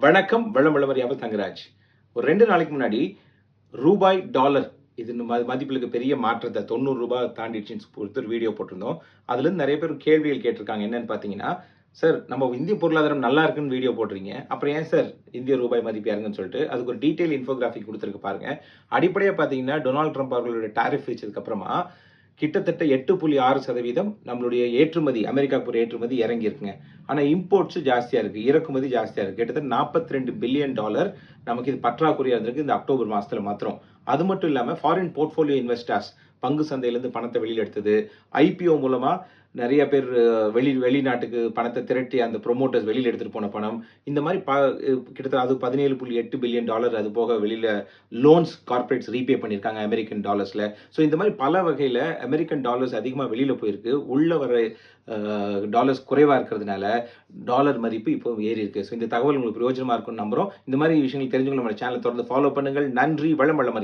வணக்கம் வளம் வளமரியாமல் தங்கராஜ். ஒரு ரெண்டு நாளைக்கு முன்னாடி ரூபாய் டாலர் இது ம- மதிப்பிலுக்கு பெரிய மாற்றத்தை தொண்ணூறு ரூபாய் தாண்டிடுச்சுன்னு பொறுத்து ஒரு வீடியோ போட்டிருந்தோம். அதுலேருந்து நிறைய பேர் கேள்விகள் கேட்டிருக்காங்க. என்னன்னு பார்த்தீங்கன்னா சார் நம்ம இந்திய பொருளாதாரம் நல்லா இருக்குன்னு வீடியோ போடுறீங்க அப்புறம் ஏன் சார் இந்திய ரூபாய் மதிப்பு இறங்குன்னு சொல்லிட்டு அதுக்கு ஒரு டீட்டெயில் இன்ஃபோகிராஃபி கொடுத்துருக்கு பாருங்க. அடிப்படையாக பார்த்தீங்கன்னா டொனால்ட் ட்ரம்ப் அவர்களுடைய டாரிஃப் வச்சதுக்கப்புறமா கிட்டத்தட்ட எட்டு புள்ளி ஆறு சதவீதம் நம்மளுடைய ஏற்றுமதி அமெரிக்கா ஒரு ஏற்றுமதி இறங்கியிருக்குங்க. ஆனால் இம்போர்ட்ஸ் ஜாஸ்தியாக இருக்குது இறக்குமதி ஜாஸ்தியாக இருக்குது கிட்டத்தட்ட நாற்பத்தி ரெண்டு பில்லியன் டாலர் நமக்கு இது பற்றாக்குறையாக இருந்திருக்கு இந்த அக்டோபர் மாதத்தில் மாத்திரம். அது மட்டும் இல்லாமல் ஃபாரின் போர்ட்ஃபோலியோ இன்வெஸ்டர்ஸ் பங்கு சந்தையிலேருந்து பணத்தை வெளியில் எடுத்தது ஐபிஓ மூலமாக நிறைய பேர் வெளி வெளிநாட்டுக்கு பணத்தை திரட்டி அந்த ப்ரொமோட்டர்ஸ் வெளியில் எடுத்துகிட்டு போன பணம். இந்த மாதிரி ப கிட்டத்தட்ட அது பதினேழு புள்ளி எட்டு பில்லியன் டாலர் அது போக வெளியில் லோன்ஸ் கார்ப்பரேட்ஸ் ரீபே பண்ணியிருக்காங்க அமெரிக்கன் டாலர்ஸில் ஸோ இந்த மாதிரி பல வகையில் அமெரிக்கன் டாலர்ஸ் அதிகமாக வெளியில் போயிருக்கு. உள்ளே வர டாலர்ஸ் குறைவாக இருக்கிறதுனால டாலர் மதிப்பு இப்போ ஏறி இருக்குது ஸோ இந்த தகவல் உங்களுக்கு பிரயோஜனமாக இருக்கும்னு நம்புறோம். இந்த மாதிரி விஷயங்கள் தெரிஞ்சுக்கணும் நம்ம சேனலை தொடர்ந்து ஃபாலோ பண்ணுங்கள். நன்றி. வளம் வளம்